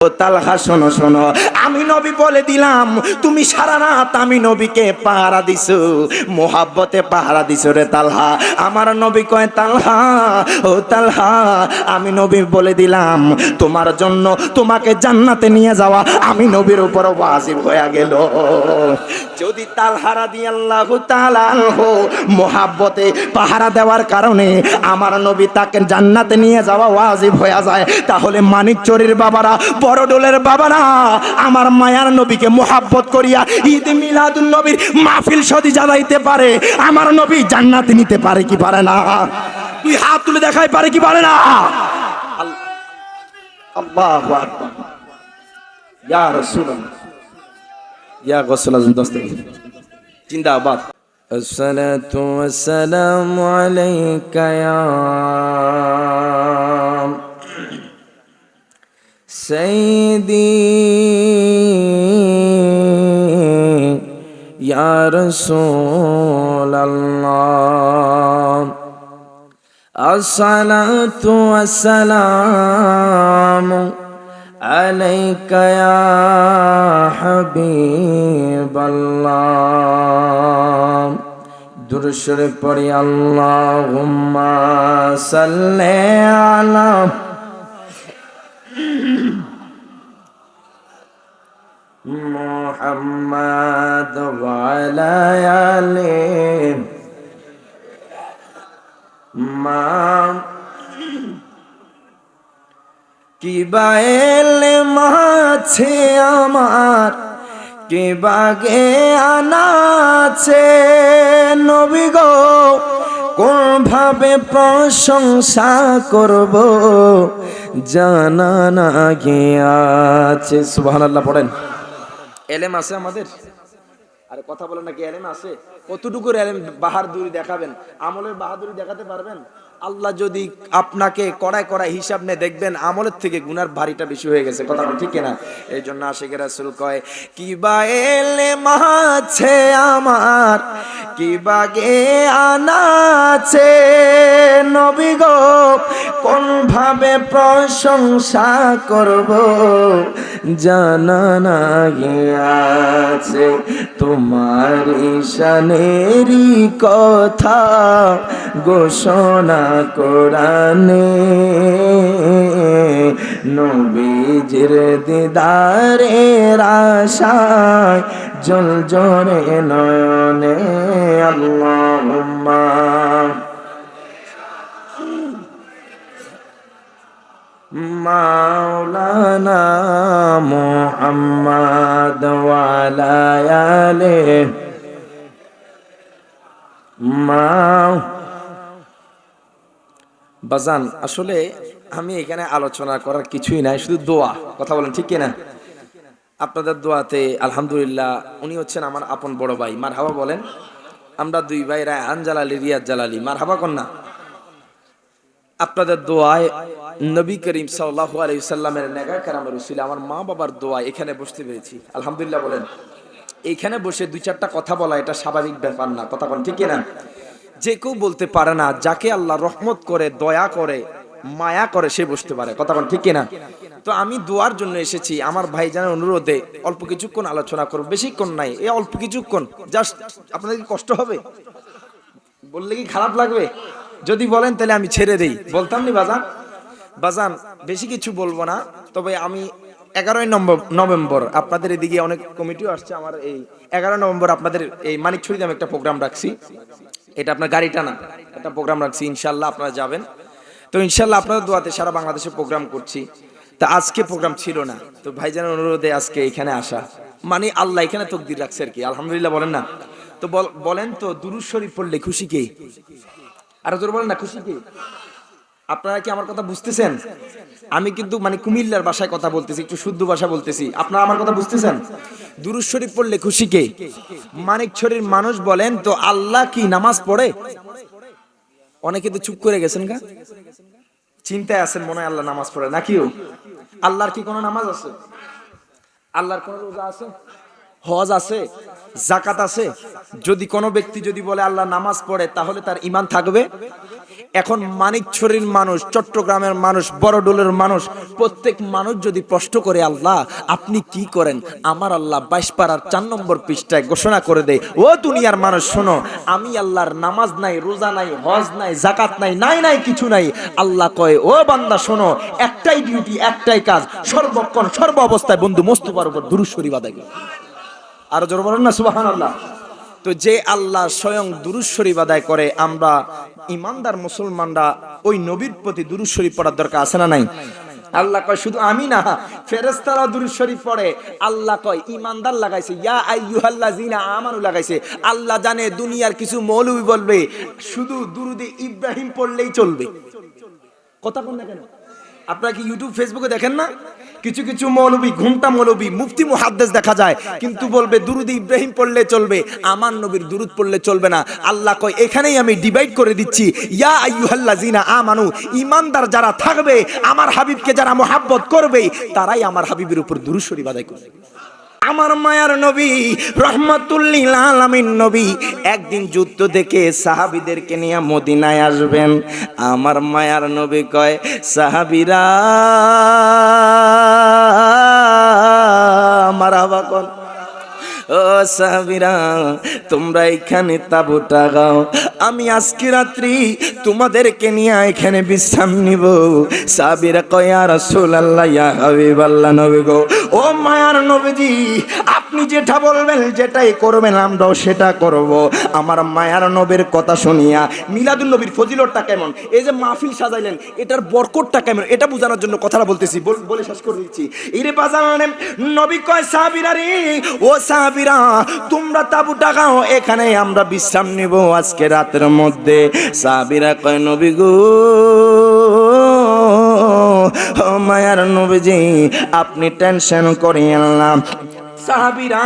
তালহা, শোনো শোনো। আমি নবী বলে দিলাম, তুমি সারা রাত আমি নবীকে পাহারা দিছো। মোহাব্বতে পাহারা দিছো রে তালহা। আমার নবী কয়, তালহা, ও তালহা, আমি নবী বলে দিলাম, তোমার জন্য তোমাকে জান্নাতে নিয়ে যাওয়া আমি নবীর উপর হয়ে গেল। যদি তালহারা দিয়ে আল্লাহ মোহাব্বতে পাহারা দেওয়ার কারণে আমার নবী তাকে জান্নাতে নিয়ে যাওয়া ওয়াজিব হয়ে যায়, তাহলে মানিক চোরের বাবারা বড় ডোলের বাবারা আমার মায়ার নবীকে মোহাব্বত করিয়া ঈদ মিলাদুন নবীর মাহফিল সদি জ্বালাইতে পারে আমার নবী জান্নাতে নিতে পারে কি পারে না তুই হাত তুলে দেখাই পারে কি পারে না আল্লাহু আকবার ইয়া রাসূলুল্লাহ ইয়া গসল আজম দস্তগীর জিন্দাবাদ الصلاة والسلام عليك يا سيدي يا رسول الله الصلاة والسلام عليك يا حبيب الله درشر পড়ি اللهم صل على محمد وعلى آله ما কি বাএলে মাছে আমার কি বাগে আনাছে নবী গো কোন ভাবে প্রশংসা করব জানা না গিয়াছে সুবহানাল্লাহ পড়েন এলেম আছে আমাদের? আরে কথা বলে নাকি এলেম আছে? কতটুকুর এলেম বাহাদুরি দেখাবেন? আমলের বাহাদুরি দেখাতে পারবেন? আল্লাহ যদি আপনাকে কড়ায় কড়ায় হিসাব নিয়ে দেখবেন, আমলের থেকে গুনার ভারীটা বেশি হয়ে গেছে। কথা ঠিক না এই জন্য আশেখ রাসুল কয়, কি বা এলে মাছে আমার, কি বাগে আনাছে নবী গো, কোন ভাবে প্রশংসা করব জানা না গিয়াছে তোমার ঈশানেরই কথা ঘোষণা কোরআনে। নবীজির দিদারের আশায় জল জরে নয়নে আল্লাহুম্মা। মাওলানা মুহাম্মদ ওয়ালা আলিহি বাজান, আসলে আমি এখানে আলোচনা করার কিছুই নাই, শুধু দোয়া। কথা বলেন, ঠিক কিনা? আপনাদের দোয়াতে, আলহামদুলিল্লাহ, উনি হচ্ছেন আমার আপন বড় ভাই। মার হাবা বলেন, আমরা দুই ভাই রায়হান জালালি রিয়াজ জালালি। মার হাবা কন্যা। আপনাদের দোয়ায় নবী করিম সাল্লাহ আলাইসাল্লামের নেগা কারামের উসিল আমার মা বাবার দোয়া এখানে বসতে পেরেছি। আলহামদুলিল্লাহ বলেন। এইখানে বসে দুই চারটা কথা বলা, এটা স্বাভাবিক ব্যাপার না। কথা বলেন, ঠিক না যে কেউ বলতে পারে না, যাকে আল্লাহ রহমত করে, দয়া করে, মায়া করে, সে বসতে পারে। কথা বলেন, ঠিক না তো আমি দোয়ার জন্য এসেছি। আমার ভাই ভাইজানের অনুরোধে অল্প কিছুক্ষণ আলোচনা করব। বেশিক্ষণ নাই, এই অল্প কিছুক্ষণ। জাস্ট আপনাদের কি কষ্ট হবে? বললে কি খারাপ লাগবে? যদি বলেন, তাহলে আমি ছেড়ে দেই। বলতাম নি, বাজান? বাজান, বেশি কিছু বলব না, তবে আমি এগারোই নভেম্বর, আপনাদের এদিকে অনেক কমিটিও আসছে, আমার এই এগারো নভেম্বর আপনাদের এই মানিকছড়িতে আমি একটা প্রোগ্রাম রাখছি। এটা আপনার গাড়িটা না একটা প্রোগ্রাম রাখছি ইনশাল্লাহ আপনারা যাবেন। তো ইনশাল্লাহ আপনাদের দোয়াতে সারা বাংলাদেশে প্রোগ্রাম করছি। তা আজকে প্রোগ্রাম ছিল না, তো ভাইজানের অনুরোধে আজকে এখানে আসা। মানে আল্লাহ এখানে তকদির রাখছে আর কি, আলহামদুলিল্লাহ বলেন না। তো বল- বলেন তো দুরুজ শরীফ পড়লে খুশি কে? আর তোর বলেন না, খুশি কে? আপনারা কি আমার কথা বুঝতেছেন? আমি কিন্তু মানে কুমিল্লার ভাষায় কথা বলতেছি, একটু শুদ্ধ ভাষা বলতেছি। আপনারা আমার কথা বুঝতেছেন? দুরুজ শরীফ পড়লে খুশি কে? মানিক ছড়ির মানুষ বলেন তো, আল্লাহ কি নামাজ পড়ে? অনেকে তো চুপ করে গেছেন গা। চিন্তায় আছেন মনে হয় আল্লাহ নামাজ পড়ে নাকিও আল্লাহর কি কোনো নামাজ আছে? আল্লাহর কোনো রোজা আছে? হজ আছে জাকাত আছে, যদি কোনো ব্যক্তি যদি বলে আল্লাহ নামাজ পড়ে, তাহলে তার ইমান থাকবে? এখন মানিকছড়ির মানুষ, চট্টগ্রামের মানুষ, বড়ডোলের মানুষ, প্রত্যেক মানুষ যদি প্রশ্ন করে, আল্লাহ, আপনি কি করেন? আমার আল্লাহ বাইশ পাড়ার চার নম্বর পৃষ্ঠায় ঘোষণা করে দেয়, ও দুনিয়ার মানুষ, শোনো, আমি আল্লাহর নামাজ নাই, রোজা নাই, হজ নাই জাকাত নাই নাই নাই, কিছু নাই। আল্লাহ কয়, ও বান্দা, শোনো, একটাই ডিউটি একটাই কাজ, সর্বক্ষণ সর্ব অবস্থায় বন্ধু মোস্তফার উপর দুরুশ্বরী বাদাই আরও জোর বলেন না সুবাহান আল্লাহ তো যে আল্লাহ স্বয়ং দুরুশ্বরী বাদায় করে, আমরা ইমানদার মুসলমানরা ওই নবীর প্রতি দুরুশ্বরী পড়ার দরকার আছে না নাই? আল্লাহ কয়, শুধু আমি না ফেরেস্তারা দুরুশ্বরী পড়ে। আল্লাহ কয় ইমানদার লাগাইছে। ইয়া আইয়ুহাল্লাযিনা আমানু লাগাইছে। আল্লাহ জানে দুনিয়ার কিছু মৌলবি বলবে, শুধু দুরুদে ইব্রাহিম পড়লেই চলবে। কথা কোন না কেন? আপনারা কি ইউটিউব ফেসবুকে দেখেন না? কিছু কিছু মৌলবী, ঘুমটা মৌলবী, মুফতি মুহাদ্দেস দেখা যায়, কিন্তু বলবে দুরুদ ইব্রাহিম পড়লে চলবে, আমার নবীর দুরুদ পড়লে চলবে না। আল্লাহ কয়, এখানেই আমি ডিভাইড করে দিচ্ছি। ইয়া আইয়ুহাল্লাযিনা আমানু ইমানদার যারা থাকবে, আমার হাবিবকে যারা মোহাব্বত করবে, তারাই আমার হাবিবের উপর দুরুদ শরীফ আদায় করবে। আমার মায়ার নবী, রহমাতুল্লিল আলামিন নবী, একদিন যুদ্ধ দেখে সাহাবিদেরকে নিয়ে মদিনায় আসবেন। আমার মায়ার নবী কয়, সাহাবিরা মারাবা কন। ও সাহাবিরা, তোমরা এখানে তাবুটা গাও। আমি আজকে রাত্রি তোমাদেরকে নিয়ে এখানে বিশ্রাম নিব। সাহাবিরা কয়া রসুল আল্লাহ ইয়া হাবিব আল্লাহ নবী গো। ও মায়ার নবীজি আপনি যেটা বলবেন, যেটাই করবেন, আমরাও সেটা করব। আমার মায়ার নবীর কথা শুনিয়া মিলাদুল নবীর ফজিলতটা কেমন? এই যে মাহফিল সাজাইলেন, এটার বরকতটা কেমন? এটা বোঝানোর জন্য কথাটা বলতেছি, বলে শেষ করে দিচ্ছি। ইরে বাজানে, নবী কয়, সাহাবীরা রে, ও সাহাবীরা, তোমরা তাবু টাকাও এখানে আমরা বিশ্রাম নিব আজকে রাতের মধ্যে। সাহাবীরা কয়, নবী গো মায়ার নবীজি, আপনি টেনশন করিয়েন না। সাহাবিরা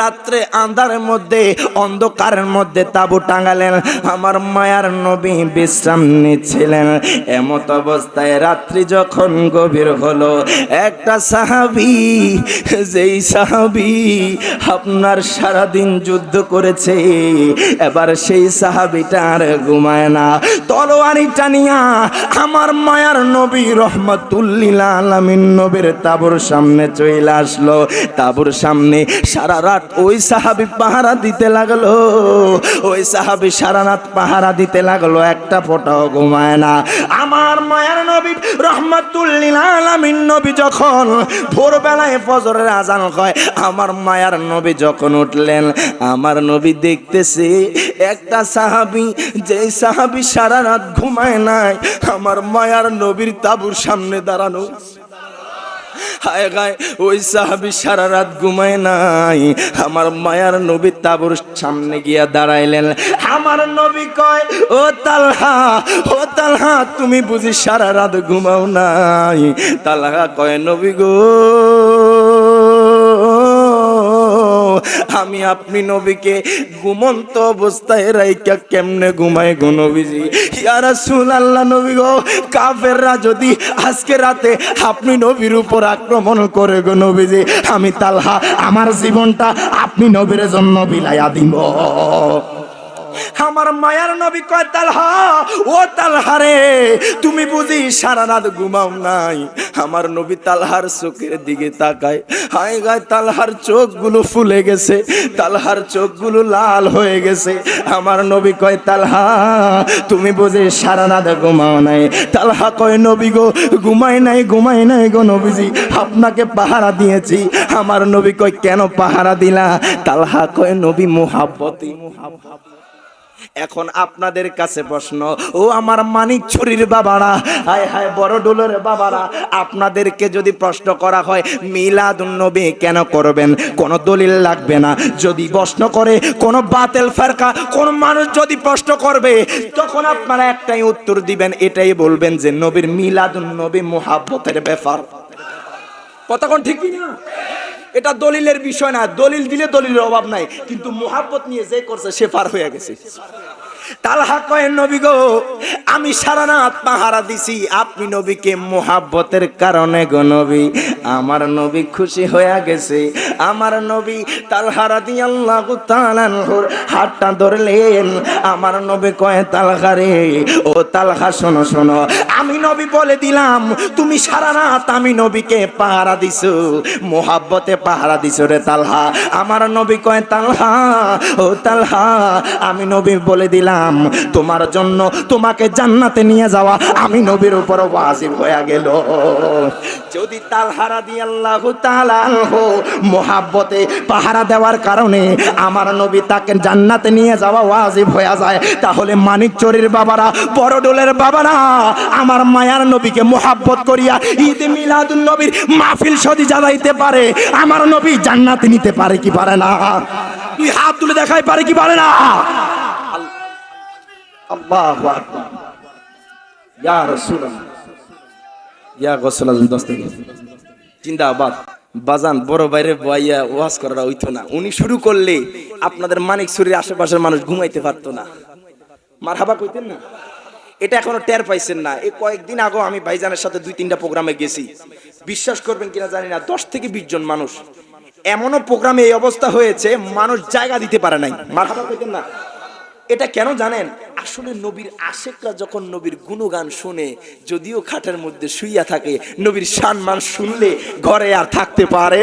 রাত্রে আন্ধারের মধ্যে, অন্ধকারের মধ্যে তাবু টাঙালেন। আমার মায়ার নবী বিশ্রাম নিচ্ছিলেন। এমত অবস্থায় রাত্রি যখন গভীর হলো, একটা সাহাবি, যেই সাহাবি আপনার সারাদিন যুদ্ধ করেছে, এবার সেই সাহাবিটা আর ঘুমায় না। তলোয়ারি টানিয়া আমার মায়ার নবী রহমতুল্লিল আলামিন নবীর তাবুর সামনে চলে আসলো। তাবুর সামনে সারা রাত ওই সাহাবি পাহারা দিতে লাগল। ওই সাহাবি সারা রাত পাহারা দিতে লাগল, একটা ফোটাও ঘুমায় না। আমার মায়ার নবী রহমতুল্লিল আলামিন নবী যখন ভোরবেলায় ফজরের আজান হয়, আমার মায়ার নবী যখন উঠলেন, আমার নবী দেখতেছে একটা সাহাবি যে সাহাবি সারা রাত ঘুমায় নাই, আমার মায়ার নবীর তাবুর সামনে দাঁড়ানো। হায় গায়, ওই সাহাবি সারা রাত ঘুমায় নাই। আমার মায়ার নবী তাবুর সামনে গিয়া দাঁড়াইলেন। আমার নবী কয়, ও তালহা ও তালহা, তুমি বুঝি সারা রাত ঘুমাও নাই? তালহা কয়, নবী গো আমি আপনি নবীকে ঘুমন্ত অবস্থায় রাইকা কেমনে ঘুমাই গো নবীজি? ইয়ারা সুল আল্লাহ নবী গো, কাফেররা যদি আজকে রাতে আপনি নবীর উপর আক্রমণ করে গো নবীজি, আমি তালহা, আমার জীবনটা আপনি নবীর জন্য বিলাইয়া দিব। আমার মায়ার নবী কয়, তালহা, ও তালহা রে, তুমি বুঝি সারা রাত ঘুমাও নাই? আমার নবী তালহার চোখের দিকে তাকায়। হায় গায়, তালহার চোখগুলো ফুলে গেছে, তালহার চোখগুলো লাল হয়ে গেছে। আমার নবী কয়, তালহা, তুমি বুঝি সারা রাত ঘুমাও নাই? তালহা কয়, নবী গো, ঘুমাই নাই ঘুমাই নাই গো নবীজি, আপনাকে পাহারা দিয়েছি। আমার নবী কয়, কেন পাহারা দিলা? তালহা কয়, নবী, মোহাব্বতি, মোহাব্বত। এখন আপনাদের কাছে প্রশ্ন, ও আমার মানিক ছুরির বাবারা, হায় হায় বড় ডোলের বাবারা, আপনাদেরকে যদি প্রশ্ন করা হয় মিলাদ নবী কেন করবেন? কোনো দলিল লাগবে না। যদি প্রশ্ন করে, কোনো বাতেল ফারকা, কোন মানুষ যদি প্রশ্ন করবে, তখন আপনারা একটাই উত্তর দিবেন, এটাই বলবেন যে নবীর মিলাদ নবী মোহাব্বতের ব্যাপার। কতক্ষণ ঠিক না এটা দলিলের বিষয় না, দলিল দিলে দলিলের অভাব নাই, কিন্তু মোহাব্বত নিয়ে যে করছে সে পার হয়ে গেছে। তালহা কয়েন নবী গো, আমি সারা রাত পাহারা দিছি, আপনি নবীকে মোহাব্বতের কারণে গো নবী, আমার নবী খুশি হয়ে গেছে আমার নবী তালহা রাদিয়াল্লাহু তাআলা আনহুর হাতটা ধরলেন। আমার নবী কয়, তালহা রে, ও তালহা, শোনো শোনো, আমি নবী বলে দিলাম, তুমি সারা রাত আমি নবীকে পাহারা দিছো, মোহাব্বতে পাহারা দিছো রে তালহা। আমার নবী কয়, তালহা, ও তালহা, আমি নবী বলে দিলাম, তোমার জন্য তোমাকে জান্নাতে নিয়ে যাওয়া আমি নবীর উপর ওয়াজিব হয়ে গেল। যদি তালহারা দিয়ে আল্লাহ মোহাব্বতে পাহারা দেওয়ার কারণে আমার নবী তাকে জান্নাতে নিয়ে যাওয়া ওয়াজিব হয়ে যায়। তাহলে মানিক চোরের বাবারা বড় ডোলের বাবারা, আমার মায়ার নবীকে মোহাব্বত করিয়া ঈদ মিলাদুন নবীর মাহফিল সদি জ্বালাইতে পারে। আমার নবী জান্নাতে নিতে পারে কি পারে না? তুই হাত তুলে দেখাই পারে কি পারে না? আজম জিন্দাবাদ। বাজান, বড় বাইরে বইয়া ওয়াজ করার হইতো না। উনি শুরু করলে আপনাদের মানিক সুরির আশেপাশের মানুষ ঘুমাইতে পারতো না। মার হাবা কইতেন না? এটা এখনও টের পাইছেন না। এই কয়েকদিন আগেও আমি ভাইজানের সাথে দুই তিনটা প্রোগ্রামে গেছি। বিশ্বাস করবেন কিনা জানি না, দশ থেকে বিশ জন মানুষ। এমনও প্রোগ্রামে এই অবস্থা হয়েছে, মানুষ জায়গা দিতে পারে নাই। মার হাবা কইতেন না? এটা কেন জানেন? আসলে নবীর আশেকরা যখন নবীর গুণগান শুনে, যদিও খাটের মধ্যে শুইয়া থাকে, নবীর সম্মান শুনলে ঘরে আর থাকতে পারে?